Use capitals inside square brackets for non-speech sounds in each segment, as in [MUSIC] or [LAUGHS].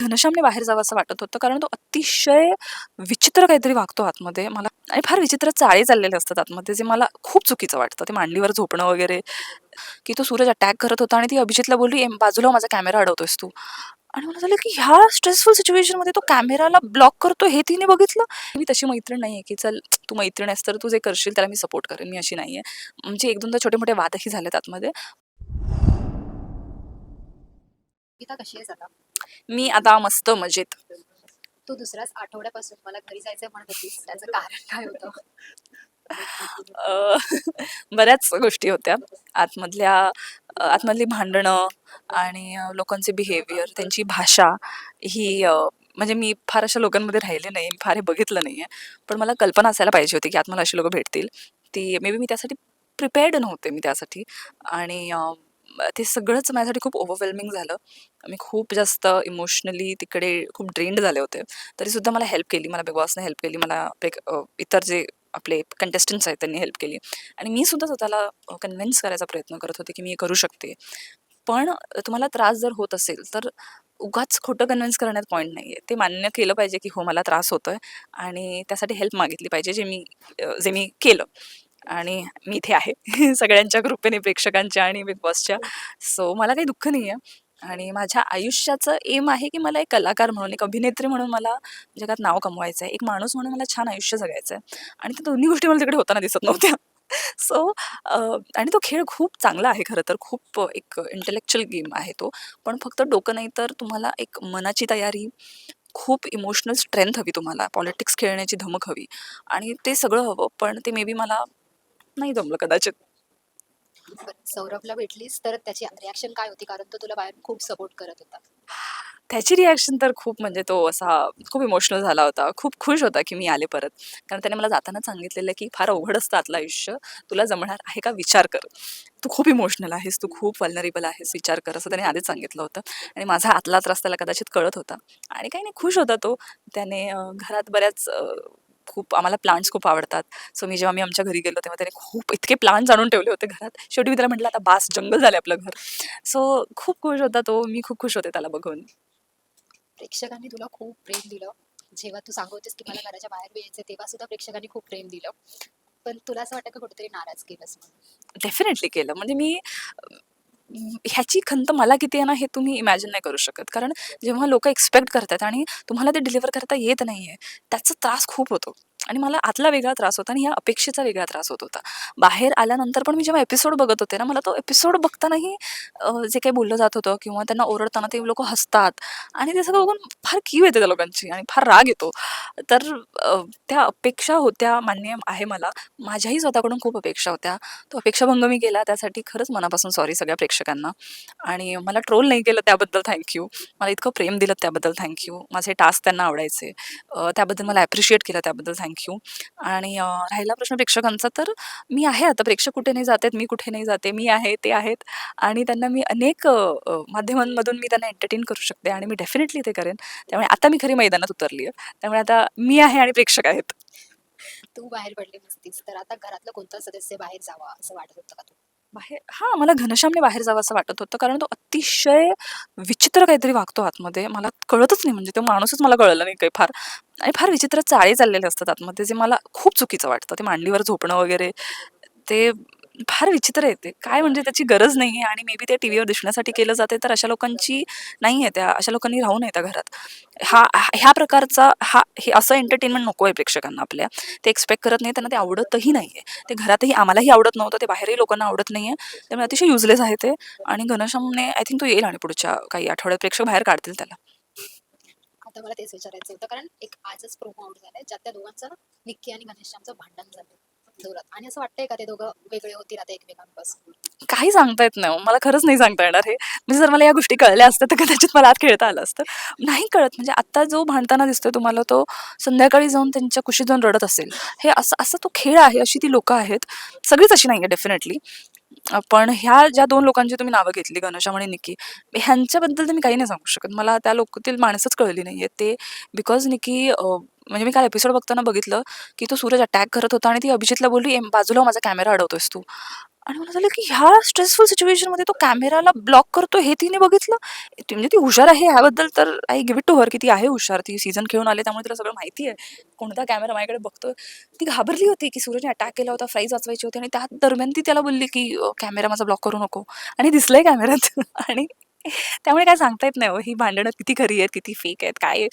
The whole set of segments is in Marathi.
घनश्यामने बाहेर जावं असं वाटत होतं. कारण तो अतिशय विचित्र काहीतरी वागतो आतमध्ये. मला आणि फार विचित्र चाळे चाललेले असतात आतमध्ये जे मला खूप चुकीचं वाटतं. ते मांडलीवर झोपणं वगैरे. की तो सूरज अटॅक करत होता आणि ती अभिजितला बोलली बाजूला माझा कॅमेरा अडवतोयस तू. आणि मला झालं की ह्या स्ट्रेसफुल सिच्युएशनमध्ये तो कॅमेराला ब्लॉक करतो हे तिने बघितलं? मी तशी मैत्रीण नाही आहे की चल तू मैत्रीण आहेस तर तू जे करशील त्याला मी सपोर्ट करेन. मी अशी नाही आहे म्हणजे एक दोनदा छोटे मोठे वादही झालेत आतमध्ये. गीता कशी आहे आता मी आता मस्त मजेत. तू दुसऱ्याच आठवड्यापासून मला घरी जायचं म्हणत होतीस. त्याचं कारण काय होतं? अ, बऱ्याच गोष्टी होत्या. आतमधल्या आतमधली भांडणं आणि अ, लोकांचे बिहेवियर त्यांची भाषा ही अ, म्हणजे मी फार अशा लोकांमध्ये राहिले नाही. मी फार हे बघितलं नाही आहे पण मला कल्पना असायला पाहिजे होती की आत मला अशी लोकं भेटतील. ती मे बी मी त्यासाठी प्रिपेअर्ड नव्हते मी त्यासाठी. आणि अ, ते सगळंच माझ्यासाठी खूप ओव्हरवेल्मिंग झालं. मी खूप जास्त इमोशनली तिकडे खूप ड्रेंड झाले होते. तरीसुद्धा मला हेल्प केली मला बिग बॉसने हेल्प केली मला एक, इतर जे आपले कंटेस्टंट्स आहेत त्यांनी हेल्प केली. आणि मी सुद्धा स्वतःला कन्व्हिन्स करायचा प्रयत्न करत होते की मी हे करू शकते. पण तुम्हाला त्रास जर होत असेल तर उगाच खोटं कन्व्हिन्स करण्यात पॉईंट नाही आहे ते मान्य केलं पाहिजे की हो मला त्रास होतो आहे आणि त्यासाठी हेल्प मागितली पाहिजे जे मी जे मी केलं. आणि मी इथे आहे. [LAUGHS] सगळ्यांच्या कृपेने प्रेक्षकांच्या आणि बिग बॉसच्या सो मला काही दुःख नाही आहे आणि माझ्या आयुष्याचं एम आहे की मला एक कलाकार म्हणून एक अभिनेत्री म्हणून मला जगात नाव कमवायचं आहे एक माणूस म्हणून मला छान आयुष्य जगायचं आहे आणि त्या दोन्ही गोष्टी मला तिकडे होताना दिसत नव्हत्या. [LAUGHS] सो आणि तो खेळ खूप चांगला आहे खरं तर. खूप एक इंटेलेक्च्युअल गेम आहे तो. पण फक्त डोकं नाही तर तुम्हाला एक मनाची तयारी खूप इमोशनल स्ट्रेंथ हवी तुम्हाला. पॉलिटिक्स खेळण्याची धमक हवी. आणि ते सगळं हवं पण ते मे बी मला नाही जमलं कदाचित. सौरभला भेटलीस तर त्याची रिॲक्शन काय होती? कारण तो तुला बाहेर खूप सपोर्ट करत होता. त्याची रिॲक्शन तर खूप म्हणजे तो असा खूप इमोशनल झाला होता. खूप खुश होता की मी आले परत. कारण त्याने मला जाताना सांगितलेलं की फार अवघड असतं आतलं आयुष्य. तुला जमणार आहे का? विचार कर. तू खूप इमोशनल आहेस. तू खूप वल्नरेबल आहेस. विचार कर. असं त्याने आधीच सांगितलं होतं. आणि माझा आतला त्रास त्याला कदाचित कळत होता. आणि काही नाही खुश होता तो. त्याने घरात बऱ्याच खूप आम्हाला प्लांट्स खूप आवडतात. सो मी जेव्हा मी आमच्या घरी गेलो तेव्हा त्याने खूप इतके प्लांट्स आणून ठेवले होते घरात. शेवटी मी त्याला म्हटलं आता बास जंगल झाले आपलं घर. सो खूप खुश होता तो. मी खूप खुश होते त्याला बघून. प्रेक्षकांनी तुला खूप प्रेम दिलं. जेव्हा तू सांगत होतीस की मला घराच्या बाहेर यायचं तेव्हा सुद्धा प्रेक्षकांनी खूप प्रेम दिलं. पण तुला असं वाटतं का कुठेतरी नाराज केलंस डेफिनेटली केलं. म्हणजे मी ह्याची खंत मला किती आहे ना हे तुम्ही इमॅजिन नाही करू शकत. कारण जेव्हा लोक एक्सपेक्ट करतात आणि तुम्हाला ते डिलिव्हर करता येत नाही आहे त्याचा त्रास खूप होतो. आणि मला आतला वेगळा त्रास होता आणि ह्या अपेक्षेचा वेगळा त्रास होत होता. बाहेर आल्यानंतर पण मी जेव्हा एपिसोड बघत होते ना मला तो एपिसोड बघतानाही जे काही बोललं जात होतं किंवा त्यांना ओरडताना ते लोक हसतात आणि ते सगळं बघून फार कीव येते त्या लोकांची आणि फार राग येतो. तर त्या अपेक्षा होत्या मान्य आहे मला. माझ्याही स्वतःकडून खूप अपेक्षा होत्या. तो अपेक्षाभंग मी केला त्यासाठी खरंच मनापासून सॉरी सगळ्या प्रेक्षकांना. आणि मला ट्रोल नाही केलं त्याबद्दल थँक्यू मला इतकं प्रेम दिलं त्याबद्दल थँक्यू माझे टास्क त्यांना आवडायचे. त्याबद्दल मला ॲप्रिशिएट केलं त्याबद्दल थँक्यू आणि राहिला प्रश्न प्रेक्षकांचा तर मी आहे आता. प्रेक्षक कुठे नाही जात आहेत मी कुठे नाही जाते मी आहे ते आहेत. आणि त्यांना मी अनेक माध्यमांमधून मी त्यांना एंटरटेन करू शकते आणि मी डेफिनेटली ते करेन. त्यामुळे आता मी खरी मैदानात उतरली आहे. त्यामुळे आता मी आहे आणि प्रेक्षक आहेत. तू बाहेर पडली नसतीस तर आता घरातलं कोणतं सदस्य बाहेर जावा असं वाटत होतं का तू बाहेर हां मला घनश्यामने बाहेर जावं असं वाटत होतं. कारण तो अतिशय विचित्र काहीतरी वागतो आतमध्ये. मला कळतच नाही. म्हणजे तो माणूसच मला कळलं नाही काही फार. आणि फार विचित्र चाळे चाललेले असतात आतमध्ये जे मला खूप चुकीचं वाटतं. ते मांडीवर झोपणं वगैरे ते फार विचित्र आहे ते. काय म्हणजे त्याची गरज नाही आहे आणि मे बी ते टी व्हीवर दिसण्यासाठी केलं जाते तर अशा लोकांची नाही आहे त्या अशा लोकांनी राहू नये त्या घरात. हा हा- ह्या प्रकारचा हा हे असं एंटरटेनमेंट नको आहे प्रेक्षकांना आपल्या. ते एक्सपेक्ट करत नाही त्यांना ते आवडतही नाही आहे. ते घरातही आम्हालाही आवडत नव्हतं ते बाहेरही लोकांना आवडत नाही आहे. त्यामुळे अतिशय युजलेस आहे ते. आणि घनश्यामने आय थिंक तो येईल आणि पुढच्या काही आठवड्यात प्रेक्षक बाहेर काढतील त्याला. आता मला तेच विचारायचं होतं कारण एक आजच प्रोमो आउट झालाय ज्यात त्या दोघांचं निक्की आणि घनश्यामचं भांडण झालं जोरात आणि असं वाटतंय का ते दोघं वेगळे होतील आता एकमेकांपासून? काही सांगता येत नाही हो. मला खरंच नाही सांगता येणार हे. म्हणजे जर मला या गोष्टी कळल्या असत्या तर कदाचित मला आत खेळता आलं असतं. नाही कळत. म्हणजे आता जो भांडताना दिसतोय तुम्हाला तो संध्याकाळी जाऊन त्यांच्या कुशीत जाऊन रडत असेल. हे असं असं तो खेळ आहे अशी ती लोकं आहेत. सगळीच अशी नाही आहे डेफिनेटली पण ह्या ज्या दोन लोकांची तुम्ही नावं घेतली घनश्याम आणि निकी ह्यांच्याबद्दल तर मी काही नाही सांगू शकत. मला त्या लोकातील माणसंच कळली नाही आहेत ते बिकॉज निकी म्हणजे मी काल एपिसोड बघताना बघितलं की तो सूरज अटॅक करत होता आणि ती अभिजितला बोलली "एम, बाजूला माझा कॅमेरा अडवतोयस तू. आणि मला झालं की ह्या स्ट्रेसफुल सिच्युएशनमध्ये तो कॅमेराला ब्लॉक करतो हे तिने बघितलं? ती म्हणजे ती हुशार आहे ह्याबद्दल तर I give it to her की ती आहे हुशार. ती सीझन खेळून आले त्यामुळे तिला सगळं माहिती आहे. कोणता कॅमेरा माझ्याकडे बघतो ती घाबरली होती की सूर्यने अटॅक केला होता फ्राईज वाचवायची होती आणि त्या दरम्यान ती त्याला बोलली की कॅमेरा माझा ब्लॉक करू नको. आणि दिसलंय कॅमेऱ्यात [LAUGHS] आणि त्यामुळे काय सांगता येत नाही हो, ही भांडणं किती खरी आहेत किती फेक आहेत काय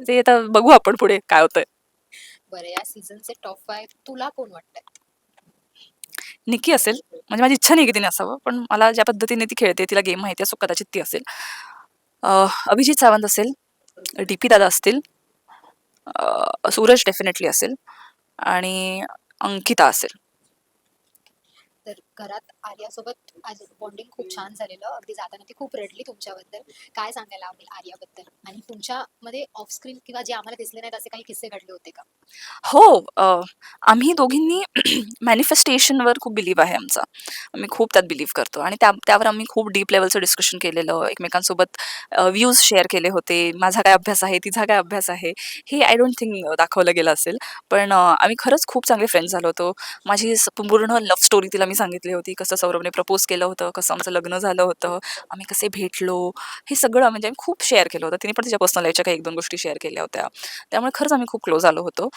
ते आता बघू आपण पुढे काय होतंय. बरं या सीझनचे टॉप फाय तुला कोण वाटतंय? निकी असेल. म्हणजे माझी इच्छा नाही की तिने असावं पण मला ज्या पद्धतीने ती खेळते तिला गेम माहिती आहे सो कदाचित ती असेल. अभिजित सावंत असेल डी पी दादा असतील सूरज डेफिनेटली असेल आणि अंकिता असेल. तर घरात आर्यासोबत आज बॉन्डिंग खूप छान झालेलं. अगदी जाताना ती खूप रडली तुमच्याबद्दल. काय सांगायला आवडेल आर्याबद्दल? आणि तुमच्यामध्ये ऑफ स्क्रीन किंवा जे आम्हाला दिसले नाहीत असे काही किस्से घडले होते का? हो आम्ही दोघींनी [CLEARS THROAT] मॅनिफेस्टेशनवर खूप बिलीव्ह आहे आमचा. आम्ही खूप त्यात बिलीव्ह करतो. आणि त्या त्यावर आम्ही खूप डीप लेवलचं डिस्कशन केलेलं. एकमेकांसोबत व्ह्यूज शेअर केले होते. माझा काय अभ्यास आहे? तिचा काय अभ्यास आहे? हे आय डोंट थिंक दाखवलं गेलं असेल. पण आम्ही खरंच खूप चांगले फ्रेंड्स झालो होतो. माझी स- पूर्ण लव्ह स्टोरी तिला मी सांगितली. होती कसं सौरभने प्रपोज केलं होतं कसं आमचं लग्न झालं होतं आम्ही कसे भेटलो हे सगळं म्हणजे आम्ही खूप शेअर केलं होतं. तिने पण तिच्या पर्सनल लाईफच्या काही एक दोन गोष्टी शेअर केल्या होत्या. त्यामुळे खरंच आम्ही खूप क्लोज आलो होतो.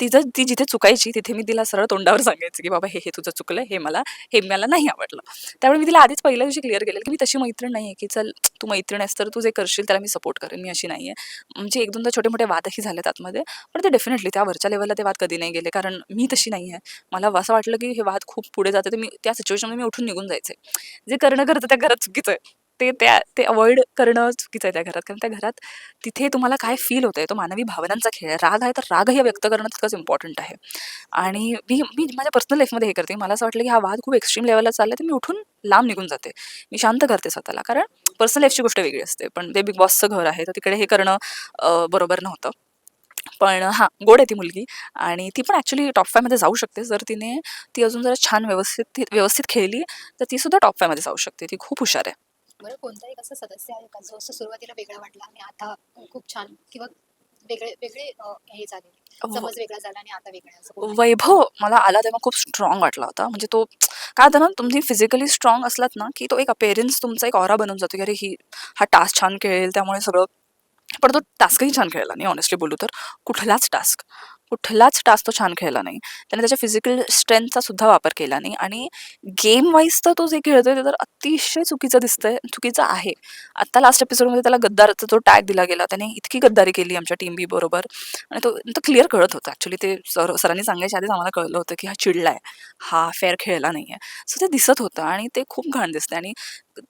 तिचं ती जिथे चुकायची तिथे मी तिला सरळ तोंडावर सांगायची की बाबा हे हे तुझं चुकलं हे मला हे मला नाही आवडलं. त्यामुळे मी तिला आधीच पहिल्या दिवशी क्लिअर केलं की मी तशी मैत्रीण नाही आहे की चल तू मैत्रीण आहेस तर तू जे करशील त्याला मी सपोर्ट करेन मी अशी नाही आहे म्हणजे एक दोनदा छोटे मोठे वादही झालेत आतमध्ये पण ते डेफिनेटली त्या वरच्या लेवलला ते वाद कधी नाही गेले कारण मी तशी नाही आहे मला असं वाटलं की हे वाद खूप पुढे जाते तर मी त्या सिच्युएशनमध्ये मी उठून निघून जायचे. जे करणं करतं त्या घरात चुकीचं आहे. ते त्या ते अवॉइड करणं चुकीचं आहे त्या घरात. कारण त्या घरात तिथे तुम्हाला काय फील होतं आहे तो मानवी भावनांचा खेळ आहे. राग आहे तर राग हे व्यक्त करणं तितकंच इम्पॉर्टंट आहे. आणि मी मी माझ्या पर्सनल लाईफमध्ये हे करते. मला असं वाटलं की हा वाद खूप एक्स्ट्रीम लेवलला चालला तर मी उठून लांब निघून जाते. मी शांत करते स्वतःला. कारण पर्सनल लाईफची गोष्ट वेगळी असते. पण ते बिग बॉसचं घर आहे तर तिकडे हे करणं बरोबर नव्हतं. पण हां गोड आहे ती मुलगी आणि ती पण ॲक्च्युली टॉप फायमध्ये जाऊ शकते. जर तिने ती अजून जरा छान व्यवस्थित व्यवस्थित खेळली तर ती सुद्धा टॉप फायमध्ये जाऊ शकते. ती खूप हुशार आहे. बरं कोणता एक असं सदस्य आहे का जो असं सुरुवातीला वेगळा वाटला आणि आता खूप छान किंवा वेगळे वेगळे हे झाले समज वेगळा झाला आणि आता वेगळा असं? वैभव मला आला तेव्हा खूप स्ट्रॉंग वाटला होता. म्हणजे तो काय होतं ना तुम्ही फिजिकली स्ट्रॉंग असलात ना की तो एक अपेअरन्स तुमचा एक ऑरा बनून जातो की अरे ही हा टास्क छान खेळेल त्यामुळे सगळं पण तो टास्कही छान खेळला नाही ऑनेस्टली बोलू तर. कुठलाच टास्क कुठलाच टास्क तो छान खेळला नाही. त्याने त्याच्या फिजिकल स्ट्रेंथचा सुद्धा वापर केला नाही आणि गेम वाईज तर तो जे खेळतोय ते तर अतिशय चुकीचं दिसतंय चुकीचं आहे. आत्ता लास्ट एपिसोडमध्ये त्याला गद्दारचा जो टॅग दिला गेला त्याने इतकी गद्दारी केली आमच्या टीम बी बरोबर. आणि तो तो क्लिअर कळत होता. ॲक्च्युली ते सर सरांनी सांगायच्या आधीच आम्हाला कळलं होतं की हा चिडला आहे हा फेअर खेळला नाही आहे सो ते दिसत होतं आणि ते खूप घाण दिसतं आणि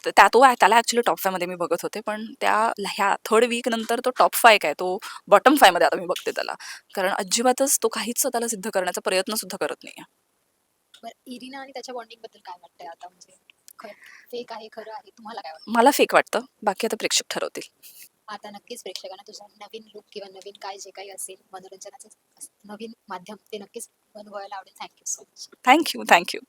त्या तो त्याला ॲक्च्युली टॉप फायमध्ये मी बघत होते. पण त्या ह्या थर्ड वीक नंतर तो टॉप फाय काय तो बॉटम फायमध्ये आता मी बघते त्याला. कारण अजिबातच तो काहीच स्वतःला सिद्ध करण्याचा प्रयत्न सुद्धा करत नाही इरिना आणि त्याच्या बॉन्डिंगबद्दल काय वाटतंय आता? म्हणजे फेक आहे खरं आहे तुम्हाला काय वाटतं मला फेक वाटतं. बाकी आता प्रेक्षक ठरवतील. आता नक्कीच प्रेक्षकांना तुझा नवीन लुक किंवा नवीन काय जे काही असेल मनोरंजनाचं नवीन माध्यम ते नक्कीच अनुभवायला आवडेल. Thank you so much thank you thank you